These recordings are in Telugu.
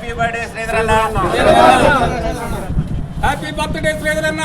హ్యాపీ బర్త్డే శ్రీధర్ అన్న. హ్యాపీ బర్త్డే శ్రీధర్ అన్న.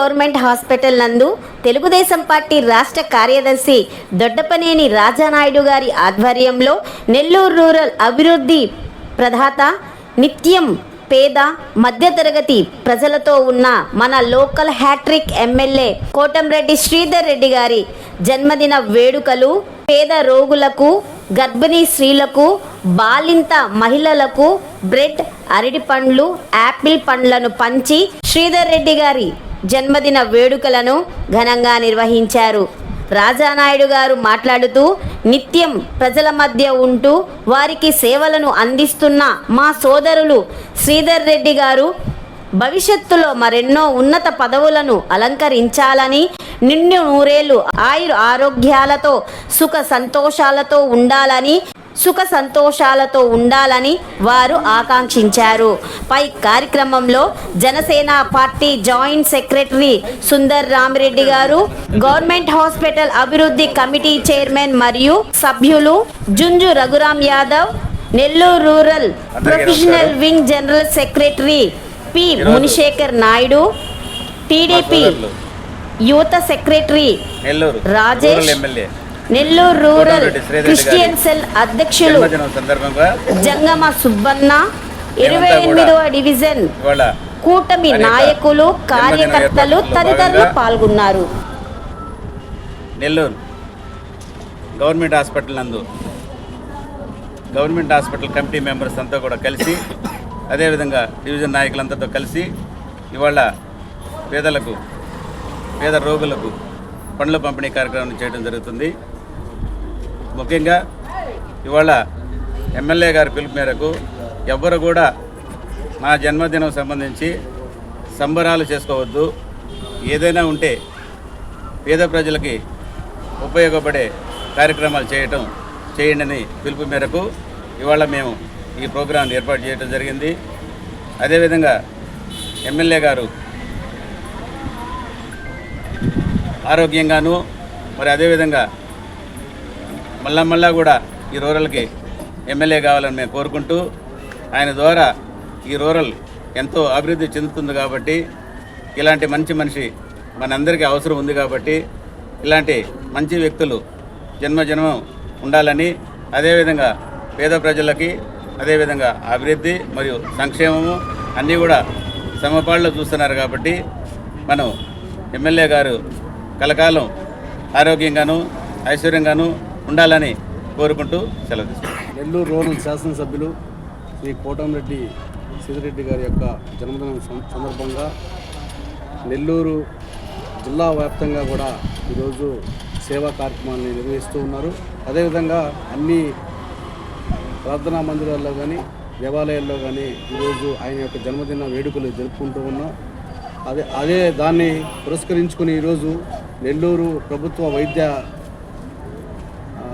గవర్నమెంట్ హాస్పిటల్ నందు తెలుగుదేశం పార్టీ రాష్ట్ర కార్యదర్శి దొడ్డపనేని రాజానాయుడు గారి ఆధ్వర్యంలో నెల్లూరు రూరల్ అభివృద్ధి ప్రధాత నిత్యం పేద మధ్యతరగతి ప్రజలతో ఉన్న మన local hattrick MLA Kotamreddy Sridhar Reddy గారి జన్మదిన వేడుకలు పేద రోగులకు గర్భిణీ స్త్రీలకు బాలింత మహిళలకు బ్రెడ్ అరటి పండ్లు యాపిల్ పండ్లను పంచి శ్రీధర్ రెడ్డి గారి జన్మదిన వేడుకలను ఘనంగా నిర్వహించారు. రాజానాయుడు గారు మాట్లాడుతూ నిత్యం ప్రజల మధ్య ఉంటూ వారికి సేవలను అందిస్తున్న మా సోదరులు శ్రీధర్ రెడ్డి గారు భవిష్యత్తులో మరెన్నో ఉన్నత పదవులను అలంకరించాలని నిండు నూరేళ్ళు ఆయుర ఆరోగ్యాలతో సుఖ సంతోషాలతో ఉండాలని సుఖ సంతోషాలతో ఉండాలని వారు ఆకాంక్షించారు. పై కార్యక్రమంలో Janasena party joint secretary Sundar Ramireddy గారు గవర్నమెంట్ హాస్పిటల్ అభివృద్ధి కమిటీ చైర్మన్ మరియు సభ్యులు Junju Raghuram Yadav Nellore rural professional wing general secretary P. Munisekhar Naidu TDP. యువత secretary Rajesh Nellore rural Christian cell అధ్యక్షులు జంగమ సుబ్బన్న ఇరవై ఎనిమిదవ డివిజన్ కూటమి నాయకులు కార్యకర్తలు తదితరులు పాల్గొన్నారు. నెల్లూరు గవర్నమెంట్ హాస్పిటల్ నందు గవర్నమెంట్ హాస్పిటల్ కమిటీ మెంబర్స్ అంతా కూడా కలిసి అదేవిధంగా డివిజన్ నాయకులందరితో కలిసి ఇవాళ పేదలకు పేద రోగులకు పండ్ల పంపిణీ కార్యక్రమం చేయడం జరుగుతుంది. ముఖ్యంగా ఇవాళ ఎమ్మెల్యే గారి పిలుపు మేరకు ఎవ్వరు కూడా నా జన్మదినం సంబంధించి సంబరాలు చేసుకోవద్దు. ఏదైనా ఉంటే పేద ప్రజలకి ఉపయోగపడే కార్యక్రమాలు చేయటం చేయండి పిలుపు మేరకు ఇవాళ మేము ఈ ప్రోగ్రాం ఏర్పాటు చేయడం జరిగింది. అదేవిధంగా ఎమ్మెల్యే గారు ఆరోగ్యంగాను మరి అదేవిధంగా మళ్ళా మళ్ళా కూడా ఈ రూరల్కి ఎమ్మెల్యే కావాలని మేము కోరుకుంటూ ఆయన ద్వారా ఈ రూరల్ ఎంతో అభివృద్ధి చెందుతుంది కాబట్టి ఇలాంటి మంచి మనిషి మనందరికీ అవసరం ఉంది కాబట్టి ఇలాంటి మంచి వ్యక్తులు జన్మజన్మం ఉండాలని అదేవిధంగా పేద ప్రజలకి అదేవిధంగా అభివృద్ధి మరియు సంక్షేమము అన్నీ కూడా సమపాళ్ళు చూస్తున్నారు కాబట్టి మనం ఎమ్మెల్యే గారు కలకాలం ఆరోగ్యంగాను ఐశ్వర్యంగాను ఉండాలని కోరుకుంటూ సెలవు తీసుకుంటాం నెల్లూరు రూరల్ శాసనసభ్యులు శ్రీ కోటంరెడ్డి సీదిరెడ్డి గారి యొక్క జన్మదినం సందర్భంగా నెల్లూరు జిల్లా వ్యాప్తంగా కూడా ఈరోజు సేవా కార్యక్రమాన్ని నిర్వహిస్తూ ఉన్నారు. అదేవిధంగా అన్ని ప్రార్థనా మందిరాల్లో కానీ దేవాలయాల్లో కానీ ఈరోజు ఆయన యొక్క జన్మదిన వేడుకలు జరుపుకుంటూ ఉన్నాం. అదే అదే దాన్ని పురస్కరించుకుని ఈరోజు నెల్లూరు ప్రభుత్వ వైద్య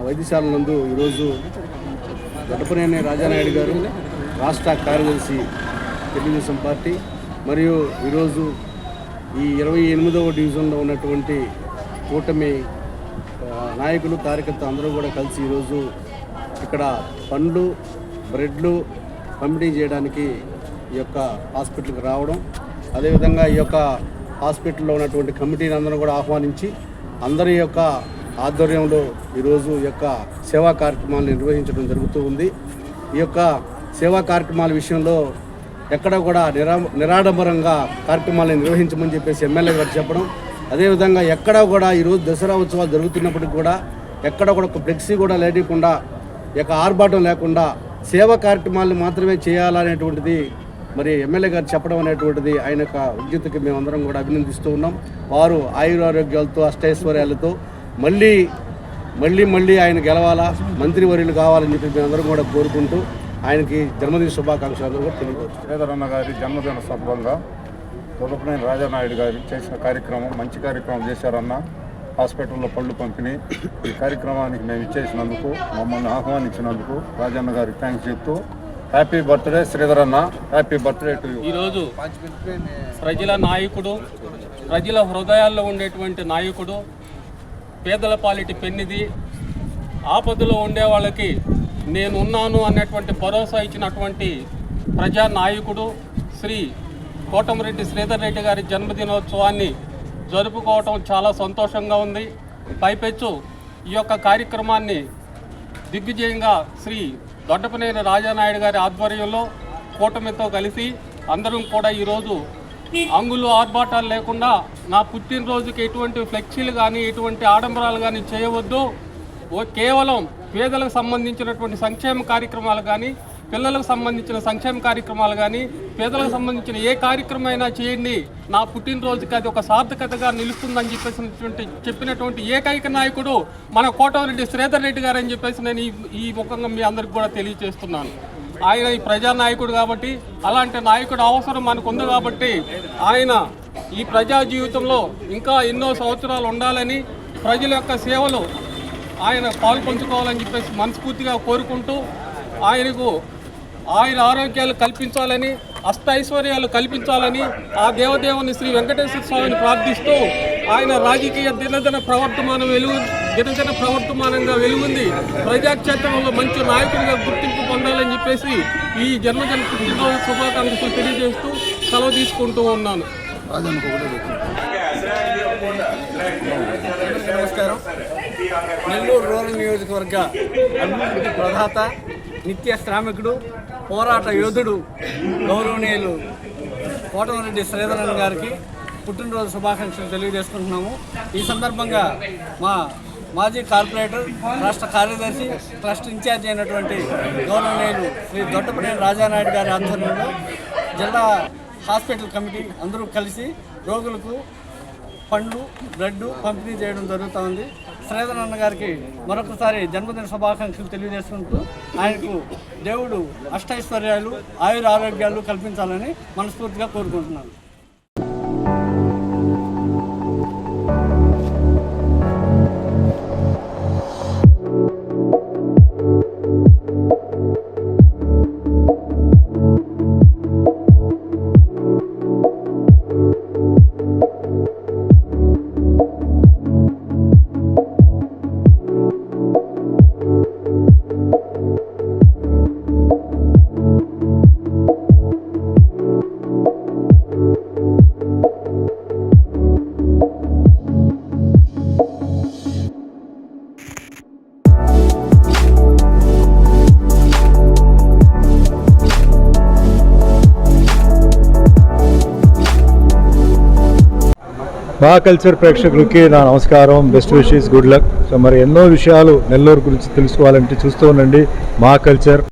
వైద్యశాల నందు ఈరోజు గడపనేని రాజానాయుడు గారు రాష్ట్ర కార్యదర్శి తెలుగుదేశం పార్టీ మరియు ఈరోజు ఈ ఇరవై ఎనిమిదవ డివిజన్లో ఉన్నటువంటి కూటమి నాయకులు కార్యకర్త అందరూ కూడా కలిసి ఈరోజు ఇక్కడ పండ్లు బ్రెడ్లు పంపిణీ చేయడానికి ఈ యొక్క హాస్పిటల్కి రావడం. అదేవిధంగా ఈ యొక్క హాస్పిటల్లో ఉన్నటువంటి కమిటీని అందరూ కూడా ఆహ్వానించి అందరి యొక్క ఆధ్వర్యంలో ఈరోజు ఈ యొక్క సేవా కార్యక్రమాలు నిర్వహించడం జరుగుతూ ఉంది. ఈ యొక్క సేవా కార్యక్రమాల విషయంలో ఎక్కడ కూడా నిరా నిరాడంబరంగా కార్యక్రమాలను నిర్వహించమని చెప్పేసి ఎమ్మెల్యే గారు చెప్పడం. అదేవిధంగా ఎక్కడ కూడా ఈరోజు దసరా ఉత్సవాలు జరుగుతున్నప్పటికి కూడా ఎక్కడ కూడా ఒక ఫ్లెక్సీ కూడా లేకుండా ఈ యొక్క ఆర్భాటం లేకుండా సేవా కార్యక్రమాలను మాత్రమే చేయాలనేటువంటిది మరి ఎమ్మెల్యే గారు చెప్పడం అనేటువంటిది ఆయన యొక్క విద్యుత్కి మేమందరం కూడా అభినందిస్తూ ఉన్నాం. వారు ఆయురారోగ్యాలతో అష్టైశ్వర్యాలతో మళ్ళీ మళ్ళీ మళ్ళీ ఆయన గెలవాలా? మంత్రివర్యులు కావాలని చెప్పి మేమందరం కూడా కోరుకుంటూ ఆయనకి జన్మదిన శుభాకాంక్షలు కూడా తెలియవచ్చు శ్రీధరన్న గారి జన్మదిన సందర్భంగా దొరపనేని రాజానాయుడు గారు చేసిన కార్యక్రమం మంచి కార్యక్రమం చేశారన్న హాస్పిటల్లో పళ్ళు పంపిణీ. ఈ కార్యక్రమానికి మేము ఇచ్చేసినందుకు మమ్మల్ని ఆహ్వానించినందుకు రాజన్న గారికి థ్యాంక్స్ చెప్తూ హ్యాపీ బర్త్డే శ్రీధర్ అన్న హ్యాపీ బర్త్డే టు యూ ఈరోజు ప్రజల నాయకుడు ప్రజల హృదయాల్లో ఉండేటువంటి నాయకుడు పేదల పాలిటి పెన్నిది. ఆపదలో ఉండే వాళ్ళకి నేనున్నాను అనేటువంటి భరోసా ఇచ్చినటువంటి ప్రజా నాయకుడు శ్రీ కోటమిరెడ్డి శ్రీధర్ రెడ్డి గారి జన్మదినోత్సవాన్ని జరుపుకోవటం చాలా సంతోషంగా ఉంది. పైపెచ్చు ఈ యొక్క కార్యక్రమాన్ని దిగ్విజయంగా శ్రీ దొడ్డపనేని రాజానాయుడు గారి ఆధ్వర్యంలో కూటమితో కలిసి అందరం కూడా ఈరోజు అంగులు ఆర్భాటాలు లేకుండా నా పుట్టినరోజుకి ఎటువంటి ఫ్లెక్సీలు కానీ ఎటువంటి ఆడంబరాలు కానీ చేయవద్దు. ఓ కేవలం పేదలకు సంబంధించినటువంటి సంక్షేమ కార్యక్రమాలు కానీ పిల్లలకు సంబంధించిన సంక్షేమ కార్యక్రమాలు కానీ పేదలకు సంబంధించిన ఏ కార్యక్రమం అయినా చేయండి. నా పుట్టినరోజుకి అది ఒక సార్థకతగా నిలుస్తుందని చెప్పేసినటువంటి చెప్పినటువంటి ఏకైక నాయకుడు మన కోటమిరెడ్డి శ్రీధర్ రెడ్డి గారు అని చెప్పేసి నేను ఈ ఈ ముఖంగా మీ అందరికి కూడా తెలియజేస్తున్నాను. ఆయన ఈ ప్రజానాయకుడు కాబట్టి అలాంటి నాయకుడు అవసరం మనకు ఉంది కాబట్టి ఆయన ఈ ప్రజా జీవితంలో ఇంకా ఎన్నో సంవత్సరాలు ఉండాలని ప్రజల యొక్క సేవలు ఆయన పాలు పంచుకోవాలని చెప్పేసి మనస్ఫూర్తిగా కోరుకుంటూ ఆయనకు ఆయన ఆరోగ్యాలు కల్పించాలని అష్టైశ్వర్యాలు కల్పించాలని ఆ దేవదేవుని శ్రీ వెంకటేశ్వర స్వామిని ప్రార్థిస్తూ ఆయన రాజకీయ దినదిన ప్రవర్తమానం వెలుగు గిరిజన ప్రవర్తమానంగా వెలుగుంది. ప్రజాక్షేత్రంలో మంచి నాయకుడిగా గుర్తింపు పొందాలని చెప్పేసి ఈ జన్మజన పుట్టినరోజు శుభాకాంక్షలు తెలియజేస్తూ సెలవు తీసుకుంటూ ఉన్నాను. నమస్కారం. నెల్లూరు రూరల్ నియోజకవర్గ అభివృద్ధి ప్రధాత నిత్య శ్రామికుడు పోరాట యోధుడు గౌరవనీయులు కోటమరెడ్డి శ్రీధరన్ గారికి పుట్టినరోజు శుభాకాంక్షలు తెలియజేసుకుంటున్నాము. ఈ సందర్భంగా మా మాజీ కార్పొరేటర్ రాష్ట్ర కార్యదర్శి ట్రస్ట్ ఇన్ఛార్జ్ అయినటువంటి గౌరవనీయులు శ్రీ దొట్టపనేని రాజానాయుడు గారి ఆధ్వర్యంలో జిల్లా హాస్పిటల్ కమిటీ అందరూ కలిసి రోగులకు పండ్లు బ్లడ్ పంపిణీ చేయడం జరుగుతూ ఉంది. శ్రీధర్ అన్న గారికి మరొకసారి జన్మదిన శుభాకాంక్షలు తెలియజేసుకుంటూ ఆయనకు దేవుడు అష్టైశ్వర్యాలు ఆయుర ఆరోగ్యాలు కల్పించాలని మనస్ఫూర్తిగా కోరుకుంటున్నాను. మా కల్చర్ ప్రేక్షకులకి నా నమస్కారం. Best wishes good luck so మరి ఎన్నో విషయాలు నెల్లూరు గురించి తెలుసుకోవాలంటే చూస్తూ ఉండండి. మా కల్చర్.